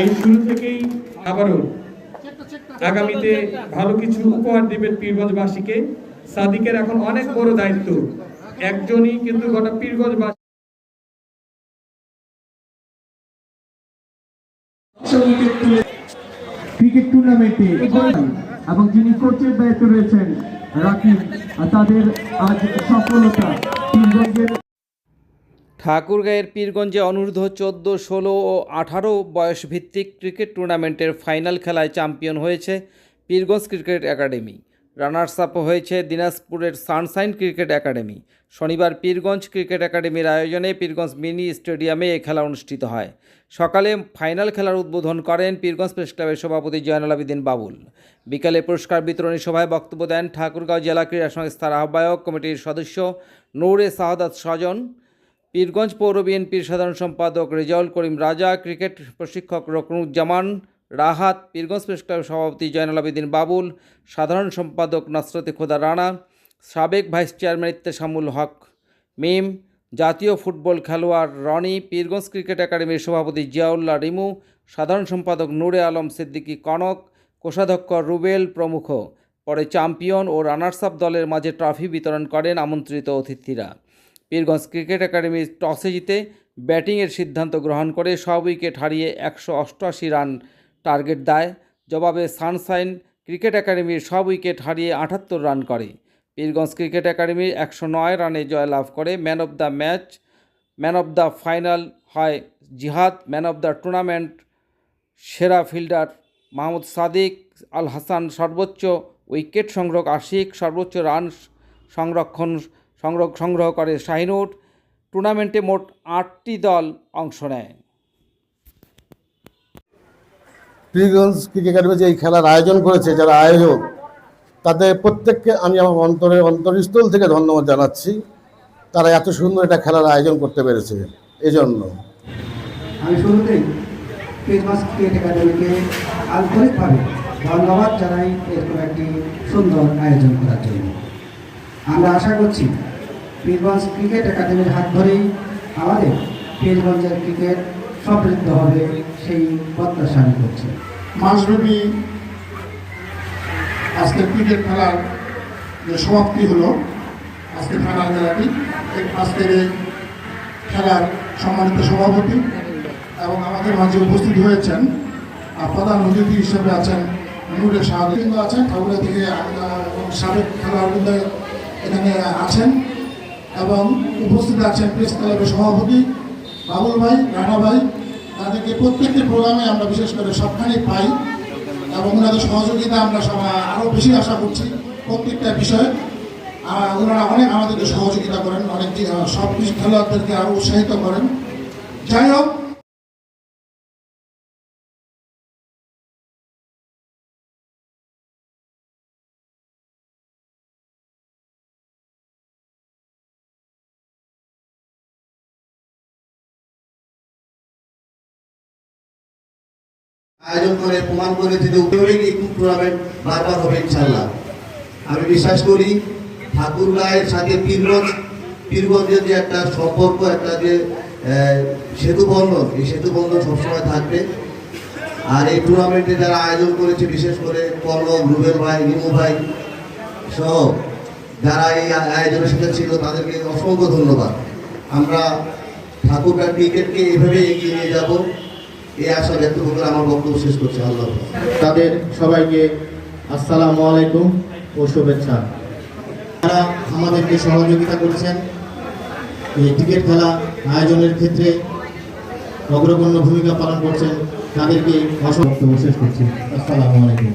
এই শুরু থেকেই আবারও আগামীতে ভালো কিছু উপহার দেবেন পীরগঞ্জবাসীকে। সাদিকের এখন অনেক বড় দায়িত্ব। একজনই কিন্তু গোটা পীরগঞ্জবাসী ক্রিকেট টুর্নামেন্টে এবং যিনি কোচের দায়িত্বে রয়েছেন, রাকিব তাদের আজ সফলতা তিনজনের ঠাকুরগাঁয়ের পীরগঞ্জে অনূর্ধ্ব চোদ্দ, ষোলো ও আঠারো বয়সভিত্তিক ক্রিকেট টুর্নামেন্টের ফাইনাল খেলায় চ্যাম্পিয়ন হয়েছে Pirganj cricket academy. Runners up হয়েছে দিনাজপুরের সানসাইন ক্রিকেট একাডেমি শনিবার পীরগঞ্জ ক্রিকেট একাডেমির আয়োজনে পীরগঞ্জ মিনি স্টেডিয়ামে এই খেলা অনুষ্ঠিত হয়। সকালে ফাইনাল খেলার উদ্বোধন করেন পীরগঞ্জ প্রেস ক্লাবের সভাপতি জয়নাল আবিদিন বাবুল। বিকালে পুরস্কার বিতরণী সভায় বক্তব্য দেন ঠাকুরগাঁও জেলা ক্রীড়া সংস্থার আহ্বায়ক কমিটির সদস্য নৌরে সাহাদাত স্বজন। পীরগঞ্জ পৌর বিএনপির সাধারণ সম্পাদক রেজাউল করিম রাজা, ক্রিকেট প্রশিক্ষক রকনুজ্জামান রাহাত, পীরগঞ্জ প্রেস ক্লাবের সভাপতি জয়নাল আবেদিন বাবুল, সাধারণ সম্পাদক নসরতে খোদা রানা, সাবেক ভাইস চেয়ারম্যান ইত্তেশামুল হক, মিম, জাতীয় ফুটবল খেলোয়াড় রনি, পীরগঞ্জ ক্রিকেট একাডেমির সভাপতি জিয়াউল্লাহ রিমু, সাধারণ সম্পাদক নূরে আলম সিদ্দিকী কনক, কোষাধ্যক্ষ রুবেল প্রমুখ। পরে চ্যাম্পিয়ন ও রানার্স আপ দলের মাঝে ট্রফি বিতরণ করেন আমন্ত্রিত অতিথিরা। পীরগঞ্জ ক্রিকেট একাডেমি টসে জিতে ব্যাটিংয়ের সিদ্ধান্ত গ্রহণ করে সব উইকেট হারিয়ে একশো অষ্টআশি রান টার্গেট দেয়। জবাবে সানশাইন ক্রিকেট একাডেমির সব উইকেট হারিয়ে আটাত্তর রান করে। পীরগঞ্জ ক্রিকেট একাডেমি একশো নয় রানে জয়লাভ করে man of the match, man of the final হয় Jihad, man of the tournament সেরা ফিল্ডার মাহমুদ সাদিক, আল হাসান সর্বোচ্চ উইকেট সংগ্রহ, আশিক সর্বোচ্চ রান সংরক্ষণ, সংগ্রহ সংগ্রহ করে শাহিনুর। টুর্নামেন্টে মোট আটটি দল অংশ নেয়। পীরগঞ্জ ক্রিকেট একাডেমি যে এই খেলার আয়োজন করেছে, যারা আয়োজক তাদের প্রত্যেককে আমি আমার অন্তরে অন্তরস্থল থেকে ধন্যবাদ জানাচ্ছি। তারা এত সুন্দর একটা খেলার আয়োজন করতে পেরেছে এই জন্য আমি শুরুতেই ক্রিকেট একাডেমিকে আন্তরিকভাবে ধন্যবাদ জানাই এরকম একটি সুন্দর আয়োজন করার জন্য। আমরা আশা করছি পীরগঞ্জ ক্রিকেট একাডেমির হাত ধরেই আমাদের পীরগঞ্জের ক্রিকেট সমৃদ্ধ হবে। সেই প্রত্যাশা আমি করছি। মাসব্যাপী আজকের ক্রিকেট খেলার যে সমাপ্তি হলো, আজকে ফাইনাল খেলাটি আজকের এই খেলার সম্মানিত সভাপতি এবং আমাদের মাঝে উপস্থিত হয়েছেন প্রধান অতিথি হিসেবে আছেন নুরে শাহাদিন্দ আছেন ঠাকুরা থেকে সাবেক খেলোয়াড়বৃন্দ এখানে আছেন এবং উপস্থিত আছেন প্রেস ক্লাবের সভাপতি বাবুল ভাই, রানা ভাই তাদেরকে প্রত্যেকটি প্রোগ্রামে আমরা বিশেষ করে সবখানে পাই এবং ওনাদের সহযোগিতা আমরা সবাই আরও বেশি আশা করছি প্রত্যেকটা বিষয়ে। ওনারা অনেক আমাদেরকে সহযোগিতা করেন অনেক সব খেলোয়াড়দেরকে আরও উৎসাহিত করেন। যাই হোক আয়োজন করে, প্রমাণ করেছে যে উপরে এই টুর্নামেন্ট বারবার হবে ইনশাল্লাহ আমি বিশ্বাস করি ঠাকুরগাঁয়ের সাথে পীরগঞ্জ, পীরগঞ্জের যে একটা সম্পর্ক, একটা যে সেতু বন্ধন, এই সেতু বন্ধন সবসময় থাকবে। আর এই টুর্নামেন্টে যারা আয়োজন করেছে, বিশেষ করে কর্ণব রুবেল ভাই নিমু ভাই সহ, যারা এই আয়োজনের সাথে ছিল, তাদেরকে অসংখ্য ধন্যবাদ। আমরা ঠাকুরগাঁ ক্রিকেটকে এভাবে এগিয়ে নিয়ে যাব। এই আশা ব্যক্ত আমার বক্তব্য শেষ করছি, আল্লাহ তাদের সবাইকে আসসালামু আলাইকুম ও শুভেচ্ছা। তারা আমাদেরকে সহযোগিতা করছেন। এই ক্রিকেট খেলা আয়োজনের ক্ষেত্রে অগ্রগণ্য ভূমিকা পালন করছেন। তাদেরকে অসংখ্য শেষ করছি। আসসালামু আলাইকুম।